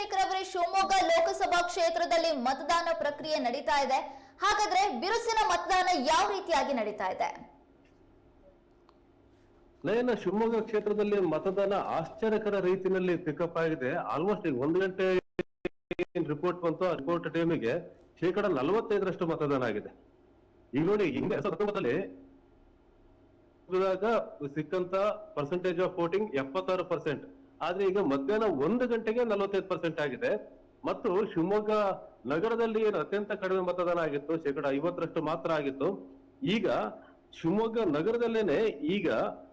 ಚಂದ್ರಶೇಖರ್ ಅವರೇ ಶಿವಮೊಗ್ಗ ಲೋಕಸಭಾ ಕ್ಷೇತ್ರದಲ್ಲಿ ಮತದಾನ ಪ್ರಕ್ರಿಯೆ ನಡೀತಾ ಇದೆ. ಹಾಗಾದ್ರೆ ಬಿರುಸಿನ ಮತದಾನ ಯಾವ ರೀತಿಯಾಗಿ ನಡೀತಾ ಇದೆ? ನಯನ ಶಿವಮೊಗ್ಗ ಕ್ಷೇತ್ರದಲ್ಲಿ ಮತದಾನ ಆಶ್ಚರ್ಯಕರ ರೀತಿಯಲ್ಲಿ ಪಿಕಪ್ ಆಗಿದೆ. ಆಲ್ಮೋಸ್ಟ್ ಈಗ ಒಂದು ಗಂಟೆ ರಿಪೋರ್ಟ್ ಬಂತು ಆ ರಿಪೋರ್ಟ್ ಟೈಮಿಗೆ ಶೇಕಡ ನಲವತ್ತೈದರಷ್ಟು ಮತದಾನ ಆಗಿದೆ. ಈಗ ನೋಡಿ ಹಿಂದೆ ಸಂದರ್ಭದಲ್ಲಿ ಸಿಕ್ಕಂತ ಪರ್ಸೆಂಟೇಜ್ ಆಫ್ ವೋಟಿಂಗ್ ಎಪ್ಪತ್ತಾರು ಪರ್ಸೆಂಟ್ ಆದ್ರೆ ಈಗ ಮಧ್ಯಾಹ್ನ ಒಂದು ಗಂಟೆಗೆ ನಲವತ್ತೈದು ಪರ್ಸೆಂಟ್ ಆಗಿದೆ. ಮತ್ತು ಶಿವಮೊಗ್ಗ ನಗರದಲ್ಲಿ ಏನು ಅತ್ಯಂತ ಕಡಿಮೆ ಮತದಾನ ಆಗಿತ್ತು, ಶೇಕಡ ಐವತ್ತರಷ್ಟು ಮಾತ್ರ ಆಗಿತ್ತು. ಈಗ ಶಿವಮೊಗ್ಗ ನಗರದಲ್ಲೇನೆ ಈಗ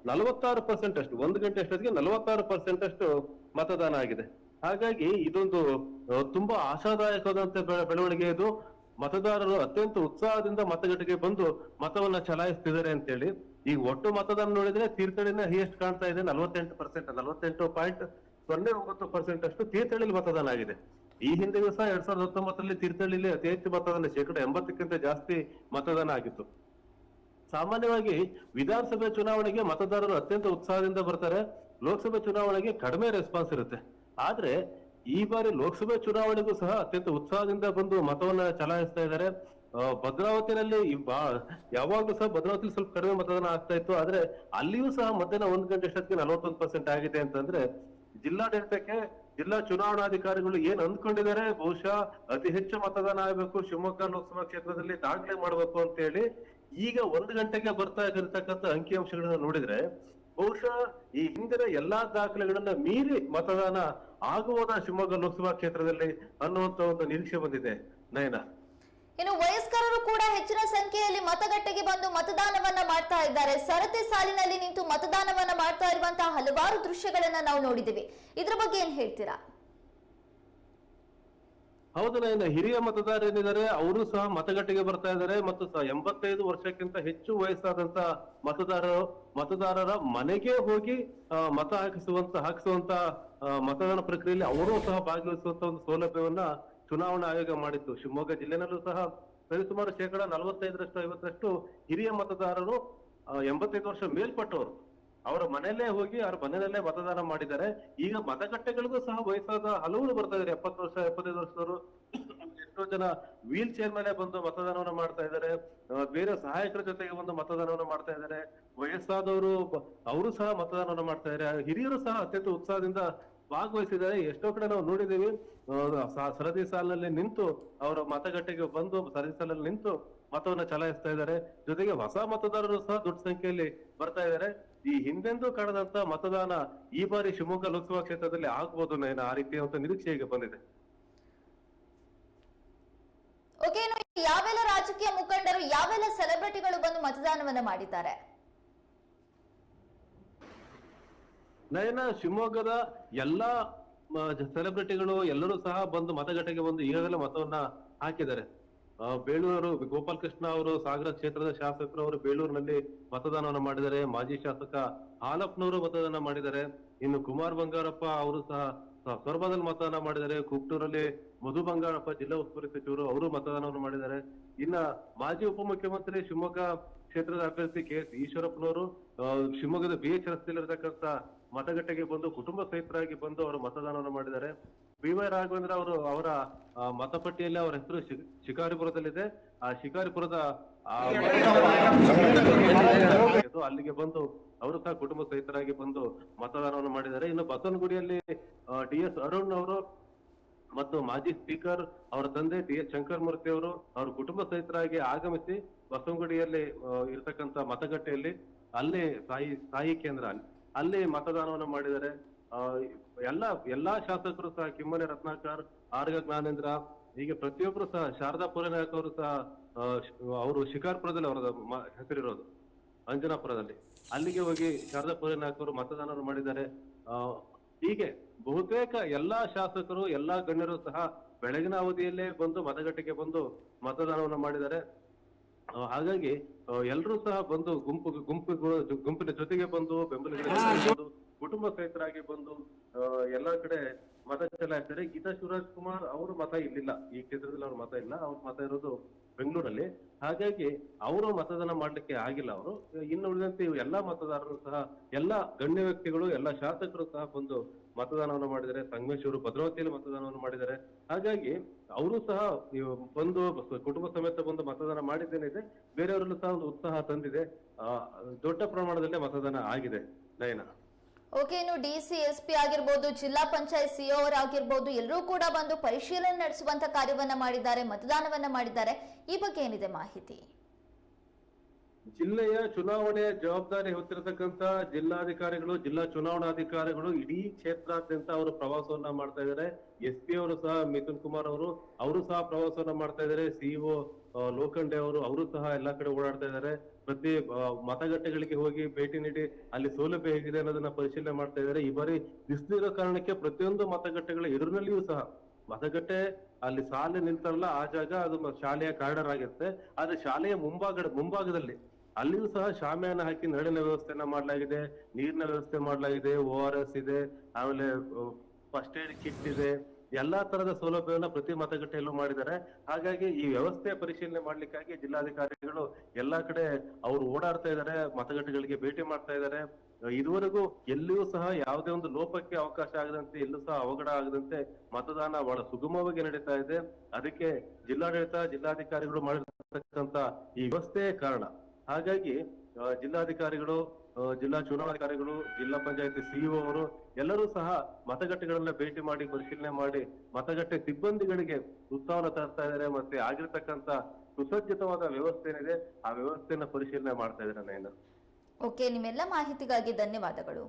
ನಲವತ್ತಾರು ಪರ್ಸೆಂಟ್ ಅಷ್ಟು, ಒಂದು ಗಂಟೆ ಅಷ್ಟೊತ್ತಿಗೆ ನಲವತ್ತಾರು ಪರ್ಸೆಂಟ್ ಅಷ್ಟು ಮತದಾನ ಆಗಿದೆ. ಹಾಗಾಗಿ ಇದೊಂದು ತುಂಬಾ ಆಶಾದಾಯಕವಾದಂತ ಬೆಳವಣಿಗೆ ಇದು. ಮತದಾರರು ಅತ್ಯಂತ ಉತ್ಸಾಹದಿಂದ ಮತಗಟ್ಟೆಗೆ ಬಂದು ಮತವನ್ನ ಚಲಾಯಿಸ್ತಿದ್ದಾರೆ ಅಂತೇಳಿ. ಈಗ ಒಟ್ಟು ಮತದಾನ ನೋಡಿದ್ರೆ ತೀರ್ಥಹಳ್ಳಿನ ಹೈಯೆಸ್ಟ್ ಕಾಣ್ತಾ ಇದೆ, ನಲವತ್ತೆಂಟು ಪರ್ಸೆಂಟ್ ನಲವತ್ತೆಂಟು ಪಾಯಿಂಟ್ ಸೊನ್ನೆ ಒಂಬತ್ತು ಪರ್ಸೆಂಟ್ ಅಷ್ಟು ತೀರ್ಥಹಳ್ಳಿ ಮತದಾನ ಆಗಿದೆ. ಈ ಹಿಂದೆ ಸಹ ಎರಡ್ ಸಾವಿರದ ಹತ್ತೊಂಬತ್ತರಲ್ಲಿ ತೀರ್ಥಹಳ್ಳಿಲಿ ಅತಿ ಹೆಚ್ಚು ಮತದಾನ, ಶೇಕಡ ಎಂಬತ್ತಕ್ಕಿಂತ ಜಾಸ್ತಿ ಮತದಾನ ಆಗಿತ್ತು. ಸಾಮಾನ್ಯವಾಗಿ ವಿಧಾನಸಭೆ ಚುನಾವಣೆಗೆ ಮತದಾರರು ಅತ್ಯಂತ ಉತ್ಸಾಹದಿಂದ ಬರ್ತಾರೆ, ಲೋಕಸಭೆ ಚುನಾವಣೆಗೆ ಕಡಿಮೆ ರೆಸ್ಪಾನ್ಸ್ ಇರುತ್ತೆ. ಆದ್ರೆ ಈ ಬಾರಿ ಲೋಕಸಭೆ ಚುನಾವಣೆಗೂ ಸಹ ಅತ್ಯಂತ ಉತ್ಸಾಹದಿಂದ ಬಂದು ಮತವನ್ನ ಚಲಾಯಿಸ್ತಾ ಇದ್ದಾರೆ. ಭದ್ರಾವತಿನಲ್ಲಿ ಯಾವಾಗ್ಲೂ ಸಹ ಭದ್ರಾವತಿಲಿ ಸ್ವಲ್ಪ ಕಡಿಮೆ ಮತದಾನ ಆಗ್ತಾ ಇತ್ತು. ಆದ್ರೆ ಅಲ್ಲಿಯೂ ಸಹ ಮಧ್ಯಾಹ್ನ ಒಂದ್ ಗಂಟೆ ಅಷ್ಟೊತ್ತಿಗೆ ನಲವತ್ತೊಂದು ಪರ್ಸೆಂಟ್ ಆಗಿದೆ ಅಂತಂದ್ರೆ ಜಿಲ್ಲಾಡಳಿತಕ್ಕೆ ಜಿಲ್ಲಾ ಚುನಾವಣಾಧಿಕಾರಿಗಳು ಏನ್ ಅಂದ್ಕೊಂಡಿದ್ದಾರೆ? ಬಹುಶಃ ಅತಿ ಹೆಚ್ಚು ಮತದಾನ ಆಗಬೇಕು, ಶಿವಮೊಗ್ಗ ಲೋಕಸಭಾ ಕ್ಷೇತ್ರದಲ್ಲಿ ದಾಖಲೆ ಮಾಡಬೇಕು ಅಂತ ಹೇಳಿ ಈಗ ಒಂದು ಗಂಟೆಗೆ ಬರ್ತಾ ಇರತಕ್ಕಂತ ಅಂಕಿಅಂಶಗಳನ್ನ ನೋಡಿದ್ರೆ ಬಹುಶಃ ಈ ಹಿಂದಿನ ಎಲ್ಲಾ ದಾಖಲೆಗಳನ್ನ ಮೀರಿ ಮತದಾನ ಆಗುವುದ ಶಿವಮೊಗ್ಗ ಲೋಕಸಭಾ ಕ್ಷೇತ್ರದಲ್ಲಿ ಅನ್ನುವಂತ ಒಂದು ನಿರೀಕ್ಷೆ ಬಂದಿದೆ ನಯನ. ಇನ್ನು ವಯಸ್ಕರರು ಕೂಡ ಹೆಚ್ಚಿನ ಸಂಖ್ಯೆಯಲ್ಲಿ ಮತಗಟ್ಟೆಗೆ ಬಂದು ಮತದಾನವನ್ನ ಮಾಡ್ತಾ ಇದ್ದಾರೆ. ಸರತಿ ಸಾಲಿನಲ್ಲಿ ನಿಂತು ಮತದಾನವನ್ನ ಮಾಡ್ತಾ ಇರುವಂತಹ ಹಲವಾರು ದೃಶ್ಯಗಳನ್ನ ನಾವು ನೋಡಿದ್ದೀವಿ. ಇದ್ರ ಬಗ್ಗೆ ಏನ್ ಹೇಳ್ತೀರಾ? ಹೌದು ಇನ್ನು ಹಿರಿಯ ಮತದಾರ ಏನಿದ್ದಾರೆ, ಅವರು ಸಹ ಮತಗಟ್ಟೆಗೆ ಬರ್ತಾ ಇದ್ದಾರೆ ಮತ್ತು ಎಂಬತ್ತೈದು ವರ್ಷಕ್ಕಿಂತ ಹೆಚ್ಚು ವಯಸ್ಸಾದಂತ ಮತದಾರರು, ಮತದಾರರ ಮನೆಗೆ ಹೋಗಿ ಮತ ಹಾಕಿಸುವಂತ ಹಾಕಿಸುವಂತ ಮತದಾನ ಪ್ರಕ್ರಿಯೆಯಲ್ಲಿ ಅವರು ಸಹ ಭಾಗವಹಿಸುವಂತ ಒಂದು ಸೌಲಭ್ಯವನ್ನ ಚುನಾವಣಾ ಆಯೋಗ ಮಾಡಿತ್ತು ಶಿವಮೊಗ್ಗ ಜಿಲ್ಲೆನಲ್ಲೂ ಸಹ ಸರಿಸುಮಾರು ಶೇಕಡ ನಲವತ್ತೈದರಷ್ಟು, ಐವತ್ತರಷ್ಟು ಹಿರಿಯ ಮತದಾರರು ಎಂಬತ್ತೈದು ವರ್ಷ ಮೇಲ್ಪಟ್ಟವರು ಅವರ ಮನೆಯಲ್ಲೇ ಹೋಗಿ ಅವ್ರ ಮನೆಯಲ್ಲೇ ಮತದಾನ ಮಾಡಿದ್ದಾರೆ. ಈಗ ಮತಗಟ್ಟೆಗಳಿಗೂ ಸಹ ವಯಸ್ಸಾದ ಹಲವರು ಬರ್ತಾ ಇದ್ದಾರೆ. ಎಪ್ಪತ್ತು ವರ್ಷ, ಎಪ್ಪತ್ತೈದು ವರ್ಷದವರು ಎಷ್ಟೋ ಜನ ವೀಲ್ ಚೇರ್ ಮೇಲೆ ಬಂದು ಮತದಾನವನ್ನು ಮಾಡ್ತಾ ಇದ್ದಾರೆ. ಬೇರೆ ಸಹಾಯಕರ ಜೊತೆಗೆ ಬಂದು ಮತದಾನವನ್ನು ಮಾಡ್ತಾ ಇದ್ದಾರೆ. ವಯಸ್ಸಾದವರು ಅವರು ಸಹ ಮತದಾನವನ್ನು ಮಾಡ್ತಾ ಇದ್ದಾರೆ. ಹಿರಿಯರು ಸಹ ಅತ್ಯಂತ ಉತ್ಸಾಹದಿಂದ ಭಾಗವಹಿಸಿದ್ದಾರೆ ಎಷ್ಟೋ ಕಡೆ ನಾವು ನೋಡಿದ್ದೀವಿ. ಆ, ಸರದಿ ಸಾಲಿನಲ್ಲಿ ನಿಂತು ಅವರ ಮತಗಟ್ಟೆಗೆ ಬಂದು ಸರದಿ ಸಾಲಲ್ಲಿ ನಿಂತು ಮತವನ್ನ ಚಲಾಯಿಸ್ತಾ ಇದ್ದಾರೆ. ಜೊತೆಗೆ ಹೊಸ ಮತದಾರರು ಸಹ ದೊಡ್ಡ ಸಂಖ್ಯೆಯಲ್ಲಿ ಬರ್ತಾ ಇದ್ದಾರೆ. ಈ ಹಿಂದೆಂದೂ ಕಾಣದಂತ ಮತದಾನ ಈ ಬಾರಿ ಶಿವಮೊಗ್ಗ ಲೋಕಸಭಾ ಕ್ಷೇತ್ರದಲ್ಲಿ ಆಗ್ಬೋದು ನಯನ ಆ ರೀತಿಯ ನಿರೀಕ್ಷೆ ಈಗ ಬಂದಿದೆ. ಯಾವೆಲ್ಲ ರಾಜಕೀಯ ಮುಖಂಡರು ಯಾವೆಲ್ಲ ಸೆಲೆಬ್ರಿಟಿಗಳು ಬಂದು ಮತದಾನವನ್ನ ಮಾಡಿದ್ದಾರೆ? ನಯನ ಶಿವಮೊಗ್ಗದ ಎಲ್ಲಾ ಸೆಲೆಬ್ರಿಟಿಗಳು ಎಲ್ಲರೂ ಸಹ ಬಂದು ಮತಗಟ್ಟೆಗೆ ಬಂದು ಈಗಾಗಲೇ ಮತವನ್ನ ಹಾಕಿದ್ದಾರೆ. ಆ, ಬೇಲೂರು ಗೋಪಾಲ್ ಕೃಷ್ಣ ಅವರು ಸಾಗರ ಕ್ಷೇತ್ರದ ಶಾಸಕರು ಅವರು ಬೇಳೂರಿನಲ್ಲಿ ಮತದಾನವನ್ನು ಮಾಡಿದ್ದಾರೆ. ಮಾಜಿ ಶಾಸಕ ಹಾಲಪ್ಪನವರು ಮತದಾನ ಮಾಡಿದ್ದಾರೆ. ಇನ್ನು ಕುಮಾರ್ ಬಂಗಾರಪ್ಪ ಅವರು ಸಹ ಸೊರಬದಲ್ಲಿ ಮತದಾನ ಮಾಡಿದ್ದಾರೆ. ಕುಕ್ಟೂರಲ್ಲಿ ಮಧು ಬಂಗಾರಪ್ಪ ಜಿಲ್ಲಾ ಉಸ್ತುವಾರಿ ಸಚಿವರು ಅವರು ಮತದಾನವನ್ನು ಮಾಡಿದ್ದಾರೆ. ಇನ್ನ ಮಾಜಿ ಉಪಮುಖ್ಯಮಂತ್ರಿ ಶಿವಮೊಗ್ಗ ಕ್ಷೇತ್ರದ ಅಭ್ಯರ್ಥಿ ಕೆ ಎಸ್ ಈಶ್ವರಪ್ಪನವರು ಶಿವಮೊಗ್ಗದ ಬಿ ಎಚ್ ರಸ್ತೆಯಲ್ಲಿರತಕ್ಕಂತ ಮತಗಟ್ಟೆಗೆ ಬಂದು, ಕುಟುಂಬ ಸಹಿತರಾಗಿ ಬಂದು ಅವರು ಮತದಾನವನ್ನು ಮಾಡಿದ್ದಾರೆ. ಬಿ ವೈ ರಾಘವೇಂದ್ರ ಅವರು ಅವರ ಮತಪಟ್ಟಿಯಲ್ಲಿ ಅವರ ಹೆಸರು ಶಿಕಾರಿಪುರದಲ್ಲಿದೆ. ಆ ಶಿಕಾರಿಪುರದ ಅಲ್ಲಿಗೆ ಬಂದು ಅವರು ಸಹ ಕುಟುಂಬ ಸಹಿತರಾಗಿ ಬಂದು ಮತದಾನವನ್ನು ಮಾಡಿದ್ದಾರೆ. ಇನ್ನು ಬಸವನಗುಡಿಯಲ್ಲಿ ಡಿ ಎಸ್ ಅರುಣ್ ಅವರು ಮತ್ತು ಮಾಜಿ ಸ್ಪೀಕರ್ ಅವರ ತಂದೆ ಡಿ ಎಸ್ ಶಂಕರ್ ಮೂರ್ತಿ ಅವರು ಅವ್ರ ಕುಟುಂಬ ಸಹಿತರಾಗಿ ಆಗಮಿಸಿ ಬಸವನಗುಡಿಯಲ್ಲಿ ಇರತಕ್ಕಂತ ಮತಗಟ್ಟೆಯಲ್ಲಿ ಅಲ್ಲಿ ಸಾಯಿ ಸಾಯಿ ಕೇಂದ್ರ ಅಲ್ಲಿ ಮತದಾನವನ್ನು ಮಾಡಿದ್ದಾರೆ. ಆ, ಎಲ್ಲ ಎಲ್ಲಾ ಶಾಸಕರು ಸಹ ಕಿಮ್ಮನೆ ರತ್ನಾಕರ್ ಆರ್ಗ ಜ್ಞಾನೇಂದ್ರ ಹೀಗೆ ಪ್ರತಿಯೊಬ್ಬರು ಸಹ ಶಾರದಾ ಪುರನಾಯಕ್ ಅವರು ಸಹ ಅವರು ಶಿಕಾರ್ಪುರದಲ್ಲಿ ಅವರ ಹೆಸರಿರೋದು ಅಂಜನಾಪುರದಲ್ಲಿ. ಅಲ್ಲಿಗೆ ಹೋಗಿ ಶಾರದಾ ಪುರನಾಯಕ್ ಅವರು ಮತದಾನವನ್ನು ಮಾಡಿದ್ದಾರೆ. ಹೀಗೆ ಬಹುತೇಕ ಎಲ್ಲಾ ಶಾಸಕರು ಎಲ್ಲಾ ಗಣ್ಯರು ಸಹ ಬೆಳಗಿನ ಅವಧಿಯಲ್ಲೇ ಬಂದು ಮತಗಟ್ಟೆಗೆ ಬಂದು ಮತದಾನವನ್ನು ಮಾಡಿದ್ದಾರೆ. ಹಾಗಾಗಿ ಎಲ್ಲರೂ ಸಹ ಬಂದು ಗುಂಪು ಗುಂಪು ಗುಂಪಿನ ಜೊತೆಗೆ ಬಂದು ಬೆಂಬಲಿಗರ ಕುಟುಂಬ ಸಹಿತರಾಗಿ ಬಂದು ಎಲ್ಲ ಕಡೆ ಮತ ಚಲಾಯಿಸ್ತಾರೆ ಗೀತಾ ಶಿವರಾಜ್ ಕುಮಾರ್ ಅವರು ಮತ ಇಲ್ಲಿಲ್ಲ. ಈ ಕ್ಷೇತ್ರದಲ್ಲಿ ಅವ್ರ ಮತ ಇಲ್ಲ. ಅವ್ರ ಮತ ಇರೋದು ಬೆಂಗಳೂರಲ್ಲಿ. ಹಾಗಾಗಿ ಅವರು ಮತದಾನ ಮಾಡ್ಲಿಕ್ಕೆ ಆಗಿಲ್ಲ ಅವರು. ಇನ್ನು ಉಳಿದಂತೆ ಎಲ್ಲಾ ಮತದಾರರು ಸಹ, ಎಲ್ಲಾ ಗಣ್ಯ ವ್ಯಕ್ತಿಗಳು, ಎಲ್ಲಾ ಶಾಸಕರು ಸಹ ಬಂದು ಮತದಾನವನ್ನು ಮಾಡಿದ್ದಾರೆ. ಸಂಗಮೇಶ್ವರು ಭದ್ರಾವತಿಯಲ್ಲಿ ಮತದಾನವನ್ನು ಮಾಡಿದ್ದಾರೆ. ಹಾಗಾಗಿ ಅವರು ಸಹ ಬಂದು ಕುಟುಂಬ ಸಮೇತ ಬಂದು ಮತದಾನ ಮಾಡಿದ್ದೇನಿದೆ. ಬೇರೆಯವರಲ್ಲೂ ಸಹ ಒಂದು ಉತ್ಸಾಹ ತಂದಿದೆ. ದೊಡ್ಡ ಪ್ರಮಾಣದಲ್ಲಿ ಮತದಾನ ಆಗಿದೆ. ನಯನ. ಓಕೆ, ಇನ್ನು ಡಿ ಸಿ, ಎಸ್ ಪಿ ಆಗಿರ್ಬೋದು, ಜಿಲ್ಲಾ ಪಂಚಾಯತ್ ಸಿಒ ಅವರಾಗಿರ್ಬೋದು ಎಲ್ಲರೂ ಕೂಡ ಬಂದು ಪರಿಶೀಲನೆ ನಡೆಸುವಂತ ಕಾರ್ಯವನ್ನ ಮಾಡಿದ್ದಾರೆ, ಮತದಾನವನ್ನ ಮಾಡಿದ್ದಾರೆ. ಈ ಬಗ್ಗೆ ಏನಿದೆ ಮಾಹಿತಿ? ಜಿಲ್ಲೆಯ ಚುನಾವಣೆಯ ಜವಾಬ್ದಾರಿ ಹೊತ್ತಿರತಕ್ಕಂತ ಜಿಲ್ಲಾಧಿಕಾರಿಗಳು, ಜಿಲ್ಲಾ ಚುನಾವಣಾಧಿಕಾರಿಗಳು ಇಡೀ ಕ್ಷೇತ್ರಾದ್ಯಂತ ಅವರು ಪ್ರವಾಸವನ್ನ ಮಾಡ್ತಾ ಇದ್ದಾರೆ. ಎಸ್ ಪಿ ಅವರು ಸಹ, ಮಿಥುನ್ ಕುಮಾರ್ ಅವರು ಅವರು ಸಹ ಪ್ರವಾಸವನ್ನ ಮಾಡ್ತಾ ಇದ್ದಾರೆ. ಸಿಇಒ ಲೋಖಂಡೆ ಅವರು ಅವರು ಸಹ ಎಲ್ಲಾ ಕಡೆ ಓಡಾಡ್ತಾ ಇದ್ದಾರೆ. ಪ್ರತಿ ಮತಗಟ್ಟೆಗಳಿಗೆ ಹೋಗಿ ಭೇಟಿ ನೀಡಿ ಅಲ್ಲಿ ಸೌಲಭ್ಯ ಹೇಗಿದೆ ಅನ್ನೋದನ್ನ ಪರಿಶೀಲನೆ ಮಾಡ್ತಾ ಇದ್ದಾರೆ. ಈ ಬಾರಿ ಬಿಸಿಲಿರೋ ಕಾರಣಕ್ಕೆ ಪ್ರತಿಯೊಂದು ಮತಗಟ್ಟೆಗಳ ಎದುರಿನಲ್ಲಿಯೂ ಸಹ, ಮತಗಟ್ಟೆ ಅಲ್ಲಿ ಸಾಲು ನಿಲ್ತಾರಲ್ಲ, ಆ ಜಾಗ ಅದು ಶಾಲೆಯ ಕಾರ್ಡರ್ ಆಗಿರುತ್ತೆ. ಆದ್ರೆ ಶಾಲೆಯ ಮುಂಭಾಗ ಮುಂಭಾಗದಲ್ಲಿ ಅಲ್ಲಿಯೂ ಸಹ ಶಾಮಿಯಾನ ಹಾಕಿ ನೆರಳಿನ ವ್ಯವಸ್ಥೆಯನ್ನ ಮಾಡಲಾಗಿದೆ, ನೀರಿನ ವ್ಯವಸ್ಥೆ ಮಾಡಲಾಗಿದೆ ಓ ಆರ್ ಎಸ್ ಇದೆ, ಆಮೇಲೆ ಫಸ್ಟ್ ಏಡ್ ಕಿಟ್ ಇದೆ. ಎಲ್ಲಾ ತರದ ಸೌಲಭ್ಯವನ್ನ ಪ್ರತಿ ಮತಗಟ್ಟೆಯಲ್ಲೂ ಮಾಡಿದ್ದಾರೆ. ಹಾಗಾಗಿ ಈ ವ್ಯವಸ್ಥೆ ಪರಿಶೀಲನೆ ಮಾಡ್ಲಿಕ್ಕಾಗಿ ಜಿಲ್ಲಾಧಿಕಾರಿಗಳು ಎಲ್ಲಾ ಕಡೆ ಅವರು ಓಡಾಡ್ತಾ ಇದ್ದಾರೆ, ಮತಗಟ್ಟೆಗಳಿಗೆ ಭೇಟಿ ಮಾಡ್ತಾ ಇದ್ದಾರೆ. ಇದುವರೆಗೂ ಎಲ್ಲಿಯೂ ಸಹ ಯಾವುದೇ ಒಂದು ಲೋಪಕ್ಕೆ ಅವಕಾಶ ಆಗದಂತೆ, ಎಲ್ಲೂ ಸಹ ಅವಘಡ ಆಗದಂತೆ ಮತದಾನ ಬಹಳ ಸುಗಮವಾಗಿ ನಡೀತಾ ಇದೆ. ಅದಕ್ಕೆ ಜಿಲ್ಲಾಡಳಿತ, ಜಿಲ್ಲಾಧಿಕಾರಿಗಳು ಮಾಡಿರ್ತಕ್ಕಂತ ಈ ವ್ಯವಸ್ಥೆಯೇ ಕಾರಣ. ಹಾಗಾಗಿ ಜಿಲ್ಲಾಧಿಕಾರಿಗಳು ಜಿಲ್ಲಾ ಚುನಾವಣಾಧಿಕಾರಿಗಳು, ಜಿಲ್ಲಾ ಪಂಚಾಯತಿ ಸಿಇಒ ಅವರು ಎಲ್ಲರೂ ಸಹ ಮತಗಟ್ಟೆಗಳನ್ನ ಭೇಟಿ ಮಾಡಿ, ಪರಿಶೀಲನೆ ಮಾಡಿ, ಮತಗಟ್ಟೆ ಸಿಬ್ಬಂದಿಗಳಿಗೆ ಉತ್ಸಾಹನ ತರ್ತಾ ಇದ್ದಾರೆ. ಮತ್ತೆ ಆಗಿರ್ತಕ್ಕಂತ ಸುಸಜ್ಜಿತವಾದ ವ್ಯವಸ್ಥೆ ಏನಿದೆ, ಆ ವ್ಯವಸ್ಥೆಯನ್ನ ಪರಿಶೀಲನೆ ಮಾಡ್ತಾ ಇದ್ದಾರೆ ನಾನು ಓಕೆ ನಿಮ್ಮೆಲ್ಲ ಮಾಹಿತಿಗಾಗಿ ಧನ್ಯವಾದಗಳು.